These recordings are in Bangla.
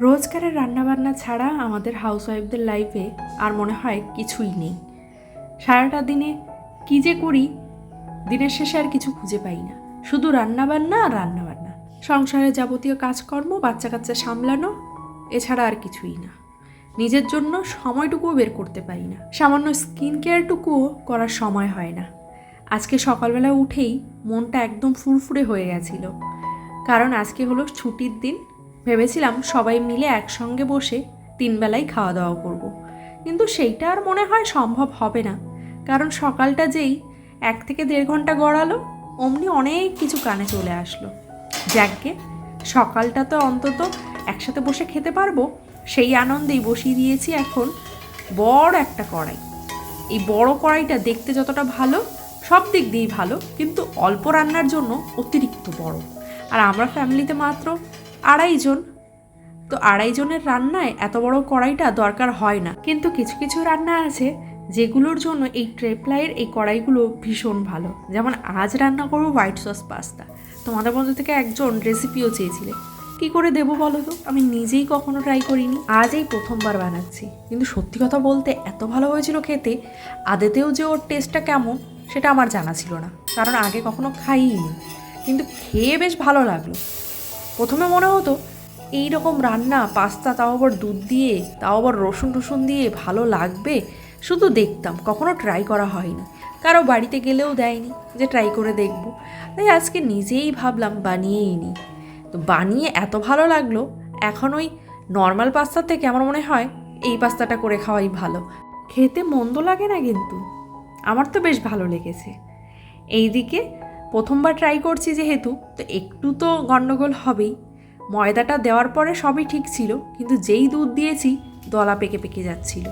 রোজগারের রান্নাবান্না ছাড়া আমাদের হাউসওয়াইফদের লাইফে আর মনে হয় কিছুই নেই। সারাটা দিনে কী যে করি, দিনের শেষে আর কিছু খুঁজে পাই না। শুধু রান্নাবান্না আর রান্নাবান্না। সংসারে যাবতীয় কাজকর্ম বাচ্চা কাচ্চা সামলানো, এছাড়া আর কিছুই না। নিজের জন্য সময়টুকুও বের করতে পারি না। সামান্য স্কিন কেয়ারটুকুও করার সময় হয় না। আজকে সকালবেলা উঠেই মনটা একদম ফুরফুরে হয়ে গেছিল। কারণ আজকে হলো ছুটির দিন ভেবেছিলাম সবাই মিলে একসঙ্গে বসে তিনবেলাই খাওয়া দাওয়া করব। কিন্তু সেইটা আর মনে হয় সম্ভব হবে না। কারণ সকালটা যেই এক থেকে দেড় ঘণ্টা গড়ালো, অমনি অনেক কিছু কানে চলে আসলো। যাকগে, সকালটা তো অন্তত একসাথে বসে খেতে পারব, সেই আনন্দেই বসিয়ে দিয়েছি এখন বড় একটা কড়াই। এই বড় কড়াইটা দেখতে যতটা ভালো, সব দিক দিয়েই ভালো, কিন্তু অল্প রান্নার জন্য অতিরিক্ত বড়। আর আমরা ফ্যামিলিতে মাত্র আড়াইজন তো আড়াইজনের রান্নায় এত বড় কড়াইটা দরকার হয় না। কিন্তু কিছু কিছু রান্না আছে যেগুলোর জন্য এই ট্রেপ্লাইয়ের এই কড়াইগুলো ভীষণ ভালো। যেমন আজ রান্না করব হোয়াইট সস পাস্তা। তোমাদের মধ্যে থেকে একজন রেসিপিও চেয়েছিলে। কি করে দেবো বলো তো? আমি নিজেই কখনো ট্রাই করিনি। আজ এই প্রথমবার বানাচ্ছি। কিন্তু সত্যি কথা বলতে এত ভালো হয়েছিল খেতে, আদেতেও যে ওর টেস্টটা কেমন সেটা আমার জানা ছিল না। কারণ আগে কখনো খাইনি কিন্তু খেয়ে বেশ ভালো লাগল। প্রথমে মনে হতো এই রকম রান্না, পাস্তা তাও আবার দুধ দিয়ে, তাও আবার রসুন টসুন দিয়ে ভালো লাগবে? শুধু দেখতাম, কখনো ট্রাই করা হয়নি। কারও বাড়িতে গেলেও দেয়নি যে ট্রাই করে দেখব। তাই আজকে নিজেই ভাবলাম বানিয়েই নিই তো বানিয়ে এত ভালো লাগল, এখন ওই নর্মাল পাস্তার থেকে আমার মনে হয় এই পাস্তাটা করে খাওয়াই ভালো। খেতে মন্দ লাগে না কিন্তু, আমার তো বেশ ভালো লেগেছে। এইদিকে প্রথমবার ট্রাই করছি যেহেতু, তো একটু তো গণ্ডগোল হবেই। ময়দাটা দেওয়ার পরে সবই ঠিক ছিল, কিন্তু যেই দুধ দিয়েছি, দলা পেকে পেকে যাচ্ছিল।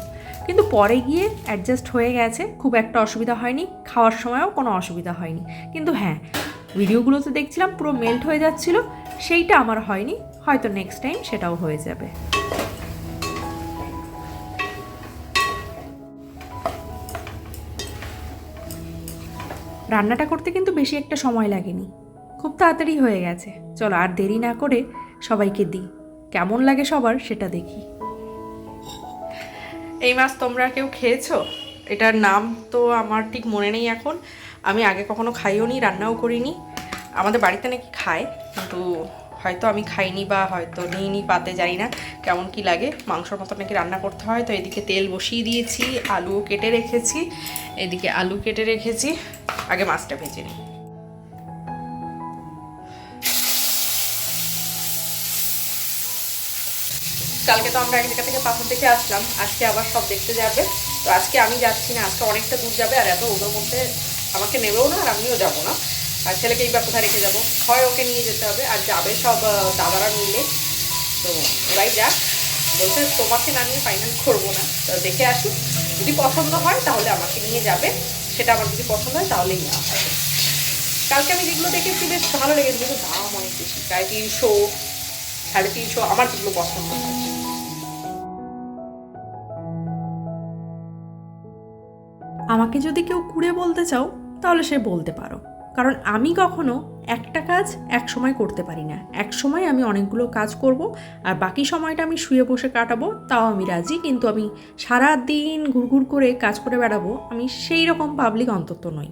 কিন্তু পরে গিয়ে অ্যাডজাস্ট হয়ে গেছে, খুব একটা অসুবিধা হয়নি, খাওয়ার সময়ও কোনো অসুবিধা হয়নি। কিন্তু হ্যাঁ ভিডিওগুলোতে দেখছিলাম পুরো মেল্ট হয়ে যাচ্ছিল, সেইটা আমার হয়নি, হয়তো নেক্সট টাইম সেটাও হয়ে যাবে। রান্নাটা করতে কিন্তু বেশি একটা সময় লাগেনি। খুব তাড়াতাড়ি হয়ে গেছে। চলো আর দেরি না করে সবাইকে দিই। কেমন লাগে সবার সেটা দেখি। এই মাছ তোমরা কেউ খেয়েছো? এটার নাম তো আমার ঠিক মনে নেই এখন। আমি আগে কখনো খাইও নি রান্নাও করিনি। আমাদের বাড়িতে নাকি খায়, কিন্তু হয়তো আমি খাইনি বা হয়তো নিইনি, পাতে জানি না কেমন কি লাগে। মাংসর মতো নাকি রান্না করতে হয়। তো এদিকে তেল বসিয়ে দিয়েছি আলু কেটে রেখেছি। এদিকে আলু কেটে রেখেছি। আগে মাছটা ভেজে নিই। কালকে তো আমরা এক জায়গা থেকে পাথর দেখে আসলাম। আজকে আবার সব দেখতে যাবে। তো আজকে আমি যাচ্ছি না, আজকে অনেকটা দূর যাবে, আর এত ওদের মধ্যে আমাকে নেবেও না আর আমিও যাব না। আর ছেলেকে এইবার কোথায় রেখে যাব। হয় ওকে নিয়ে যেতে হবে, আর যাবে সব দাদারা মিলে। তো ওরাই যাক। বলছে, তোমাকে না নিয়ে ফাইনাল করব না। তো দেখে আসুক। যদি পছন্দ হয়, তাহলে আমাকে নিয়ে যাবে। সেটা আমার যদি পছন্দ হয়, তাহলেই নেওয়া হবে। কালকে আমি যেগুলো দেখেছি, বেশ ভালো লেগেছে। কিন্তু দাম অনেক বেশি। প্রায় তিনশো, সাড়ে তিনশো, আমার যেগুলো পছন্দ হয়। আমাকে যদি কেউ কুড়ে বলতে চাও, তাহলে সে বলতে পারো। কারণ আমি কখনো একটা কাজ এক সময় করতে পারি না। এক সময় আমি অনেকগুলো কাজ করব আর বাকি সময়টা আমি শুয়ে বসে কাটাবো, তাও আমি রাজি। কিন্তু আমি সারা দিন ঘুরঘুর করে কাজ করে বেড়াবো, আমি সেই রকম পাবলিক অন্তত নই।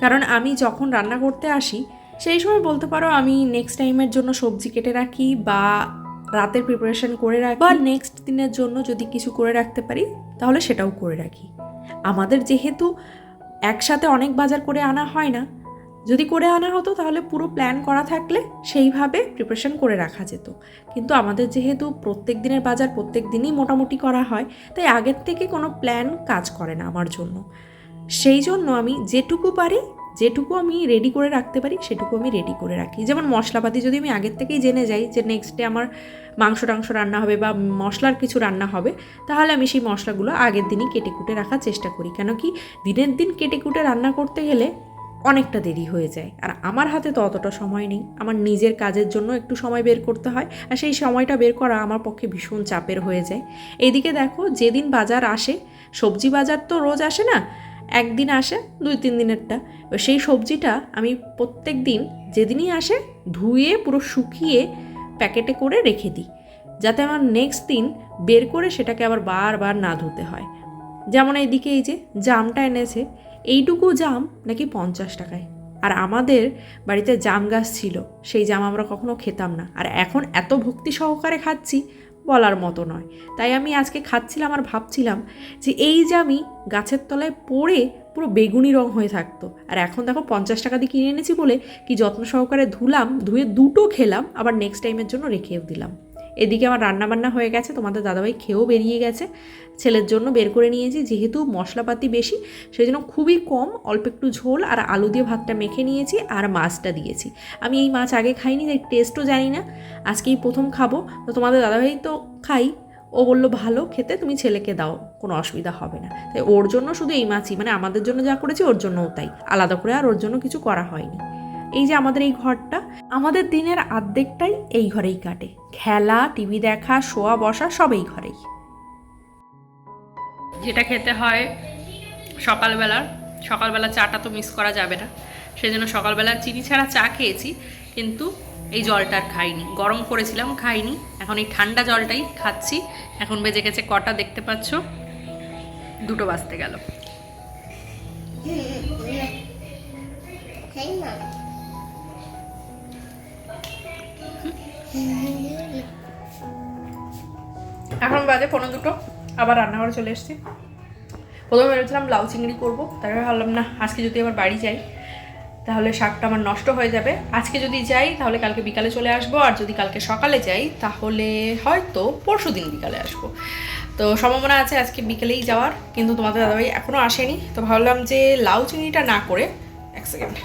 কারণ আমি যখন রান্না করতে আসি, সেই সময় বলতে পারো আমি নেক্সট টাইমের জন্য সবজি কেটে রাখি বা রাতের প্রিপারেশন করে রাখি। বা নেক্সট দিনের জন্য যদি কিছু করে রাখতে পারি, তাহলে সেটাও করে রাখি। আমাদের যেহেতু একসাথে অনেক বাজার করে আনা হয় না যদি করে আনা হতো, তাহলে পুরো প্ল্যান করা থাকলে সেইভাবে প্রিপারেশন করে রাখা যেত। কিন্তু আমাদের যেহেতু প্রত্যেক দিনের বাজার প্রত্যেক দিনই মোটামুটি করা হয়, তাই আগের থেকে কোনো প্ল্যান কাজ করে না আমার জন্য। সেই জন্য আমি যেটুকু পারি, যেটুকু আমি রেডি করে রাখতে পারি, সেটুকু আমি রেডি করে রাখি। যেমন মশলাপাতি যদি আমি আগের থেকেই জেনে যাই যে নেক্সট ডে আমার মাংস টাংস রান্না হবে বা মশলার কিছু রান্না হবে, তাহলে আমি সেই মশলাগুলো আগের দিনই কেটে কুটে রাখার চেষ্টা করি। কেন কি দিনের দিন কেটে কুটে রান্না করতে গেলে অনেকটা দেরি হয়ে যায়। আর আমার হাতে তো অতটা সময় নেই। আমার নিজের কাজের জন্য একটু সময় বের করতে হয়। আর সেই সময়টা বের করা আমার পক্ষে ভীষণ চাপের হয়ে যায়। এইদিকে দেখো, যেদিন বাজার আসে, সবজি বাজার তো রোজ আসে না? একদিন আসে, দুই তিন দিনেরটা। সেই সবজিটা আমি প্রত্যেক দিন যেদিনই আসে, ধুয়ে, পুরো শুকিয়ে প্যাকেটে করে রেখে দিই। যাতে আমার নেক্সট দিন বের করে সেটাকে আবার বারবার না ধুতে হয়। যেমন এইদিকে এই যে, জামটা এনেছে এইটুকু জাম নাকি পঞ্চাশ টাকায়? আর আমাদের বাড়িতে জাম গাছ ছিল, সেই জাম আমরা কখনো খেতাম না। আর এখন এত ভক্তি সহকারে খাচ্ছি, বলার মতো নয়। তাই আমি আজকে খাচ্ছিলাম আর ভাবছিলাম যে এই জামই গাছের তলায় পড়ে পুরো বেগুনি রং হয়ে থাকতো। আর এখন দেখো পঞ্চাশ টাকা দিয়ে কিনে এনেছি বলে কি যত্ন সহকারে ধুলাম, ধুয়ে দুটো খেলাম, আবার নেক্সট টাইমের জন্য রেখেও দিলাম। এদিকে আমার রান্নাবান্না হয়ে গেছে, তোমাদের দাদাভাই খেয়েও বেরিয়ে গেছে। ছেলের জন্য বের করে নিয়েছি, যেহেতু মশলাপাতি বেশি সেই জন্য খুবই কম, অল্প একটু ঝোল আর আলু দিয়ে ভাতটা মেখে নিয়েছি আর মাছটা দিয়েছি। আমি এই মাছ আগে খাইনি তাই টেস্টও জানি না, আজকেই প্রথম খাব। তো তোমাদের দাদাভাই তো খাই, ও বলল ভালো, খেতে তুমি ছেলেকে দাও, কোনো অসুবিধা হবে না। তাই ওর জন্য শুধু এই মাছই মানে আমাদের জন্য যা করেছি ওর জন্যও তাই, আলাদা করে আর ওর জন্য কিছু করা হয়নি। এই যে আমাদের এই ঘরটা আমাদের দিনের আর্ধেকটাই এই ঘরেই কাটে। খেলা টিভি দেখা শোয়া বসা সব এই ঘরেই। যেটা খেতে হয় সকালবেলার সকালবেলা চাটা তো মিস করা যাবে না। সেই জন্য সকালবেলা চিনি ছাড়া চা খেয়েছি কিন্তু এই জলটা আর খাইনি। গরম করেছিলাম খাইনি। এখন এই ঠান্ডা জলটাই খাচ্ছি। এখন বেজে গেছে কটা দেখতে পাচ্ছ? দুটো বাজতে গেল। এখন বাজে পনেরো দুটো, আবার রান্নাঘরে চলে এসেছি। প্রথমে ভেবেছিলাম লাউ চিংড়ি করব, তারপরে ভাবলাম, না, আজকে যদি আবার বাড়ি যাই, তাহলে শাকটা আমার নষ্ট হয়ে যাবে। আজকে যদি যাই, তাহলে কালকে বিকালে চলে আসব, আর যদি কালকে সকালে যাই, তাহলে হয়তো পরশু দিন বিকালে আসব। তো সম্ভাবনা আছে আজকে বিকেলেই যাওয়ার, কিন্তু তোমাদের দাদাভাই এখনও আসেনি। তো ভাবলাম যে লাউ চিংড়িটা না করে, এক সেকেন্ড।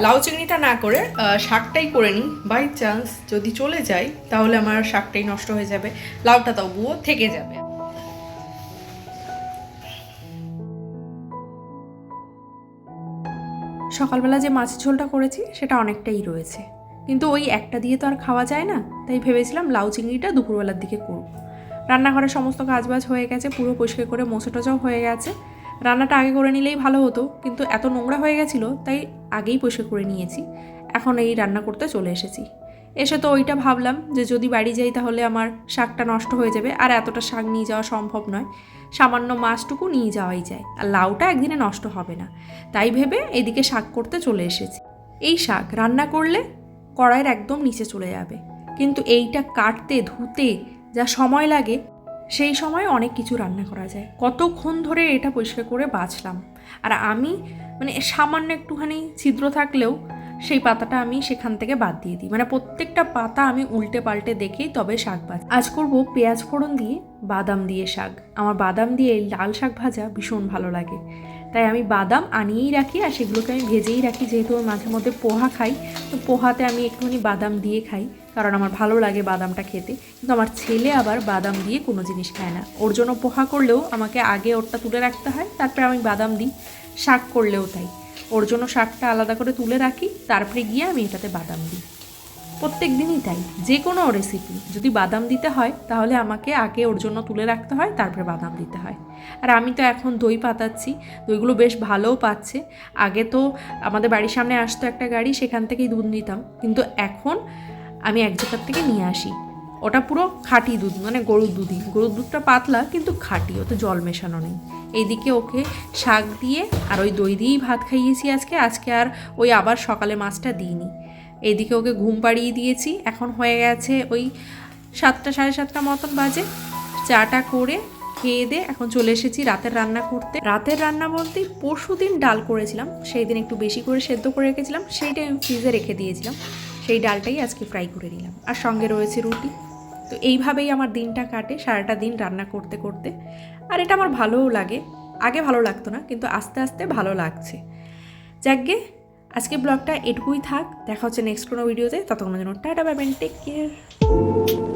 লাউ চিংড়িটা না করে শাকটাই করে নিই। বাই চান্স যদি চলে যাই, তাহলে আমার শাকটাই নষ্ট হয়ে যাবে। লাউটা তবুও থেকে যাবে। সকালবেলা যে মাছের ঝোলটা করেছি, সেটা অনেকটাই রয়েছে। কিন্তু ওই একটা দিয়ে তো আর খাওয়া যায় না, তাই ভেবেছিলাম লাউ চিংড়িটা দুপুরবেলার দিকে করব। রান্নাঘরের সমস্ত কাজবাজ হয়ে গেছে, পুরো পরিষ্কার করে মোছা টোচাও হয়ে গেছে। রান্নাটা আগে করে নিলেই ভালো হতো, কিন্তু এত নোংরা হয়ে গেছিল, তাই আগেই পরিষ্কার করে নিয়েছি। এখন এই রান্না করতে চলে এসেছি। এসে তো ওইটা ভাবলাম যে যদি বাড়ি যাই তাহলে আমার শাকটা নষ্ট হয়ে যাবে। আর এতটা শাক নিয়ে যাওয়া সম্ভব নয়। সামান্য মাছটুকু নিয়ে যাওয়াই যায়। আর লাউটা একদিনে নষ্ট হবে না। তাই ভেবে এদিকে শাক করতে চলে এসেছি। এই শাক রান্না করলে কড়াইয়ের একদম নিচে চলে যাবে। কিন্তু এইটা কাটতে, ধুতে যা সময় লাগে সেই সময় অনেক কিছু রান্না করা যায়। কতক্ষণ ধরে এটা পরিষ্কার করে বাছলাম। আর আমি মানে সামান্য একটুখানি ছিদ্র থাকলেও সেই পাতাটা আমি সেখান থেকে বাদ দিয়ে দিই। মানে প্রত্যেকটা পাতা আমি উল্টে পাল্টে দেখেই তবে শাক ভাজা। আজ করব পেঁয়াজ ফোড়ন দিয়ে বাদাম দিয়ে শাক। আমার বাদাম দিয়ে লাল শাক ভাজা ভীষণ ভালো লাগে। তাই আমি বাদাম আনিয়েই রাখি আর সেগুলোকে আমি ভেজেই রাখি। যেহেতু মাঝে মধ্যে পোহা খাই, তো পোহাতে আমি একটুখানি বাদাম দিয়ে খাই। কারণ আমার ভালো লাগে বাদামটা খেতে। কিন্তু আমার ছেলে আবার বাদাম দিয়ে কোনো জিনিস খায় না। ওর জন্য পোহা করলেও আমাকে আগে ওরটা তুলে রাখতে হয়, তারপরে আমি বাদাম দিই। শাক করলেও তাই। ওর জন্য শাকটা আলাদা করে তুলে রাখি, তারপরে গিয়ে আমি এটাতে বাদাম দিই। প্রত্যেক দিনই তাই। যে কোনো রেসিপি যদি বাদাম দিতে হয়, তাহলে আমাকে আগে ওর জন্য তুলে রাখতে হয়, তারপরে বাদাম দিতে হয়। আর আমি তো এখন দই পাতাচ্ছি, দইগুলো বেশ ভালোও পাচ্ছে। আগে তো আমাদের বাড়ির সামনে আসতো একটা গাড়ি, সেখান থেকেই দুধ নিতাম। কিন্তু এখন আমি এক জায়গার থেকে নিয়ে আসি। ওটা পুরো খাঁটি দুধ মানে গরুর দুধই। গরুর দুধটা পাতলা, কিন্তু খাঁটি, ওতে জল মেশানো নেই। এইদিকে ওকে শাক দিয়ে আর ওই দই দিয়েই ভাত খাইয়েছি আজকে। আজকে আর ওই আবার সকালে মাছটা দিইনি। এইদিকে ওকে ঘুম পাড়িয়ে দিয়েছি। এখন হয়ে গেছে ওই সাতটা, সাড়ে সাতটা মতন বাজে। চাটা করে খেয়ে দে, এখন চলে এসেছি রাতের রান্না করতে। রাতের রান্না বলতে পরশু দিন ডাল করেছিলাম। সেই দিন একটু বেশি করে সেদ্ধ করে রেখেছিলাম। সেইটা আমি ফ্রিজে রেখে দিয়েছিলাম। সেই ডালটাই আজকে ফ্রাই করে নিলাম। আর সঙ্গে রয়েছে রুটি। তো এইভাবেই আমার দিনটা কাটে, সারাটা দিন রান্না করতে করতে। আর এটা আমার ভালোও লাগে। আগে ভালো লাগতো না, কিন্তু আস্তে আস্তে ভালো লাগছে। যাকগে আজকে ব্লগটা এটুকুই থাক। দেখা হচ্ছে নেক্সট কোনো ভিডিওতে ততক্ষণের জন্য টাটা বাই টেক কেয়ার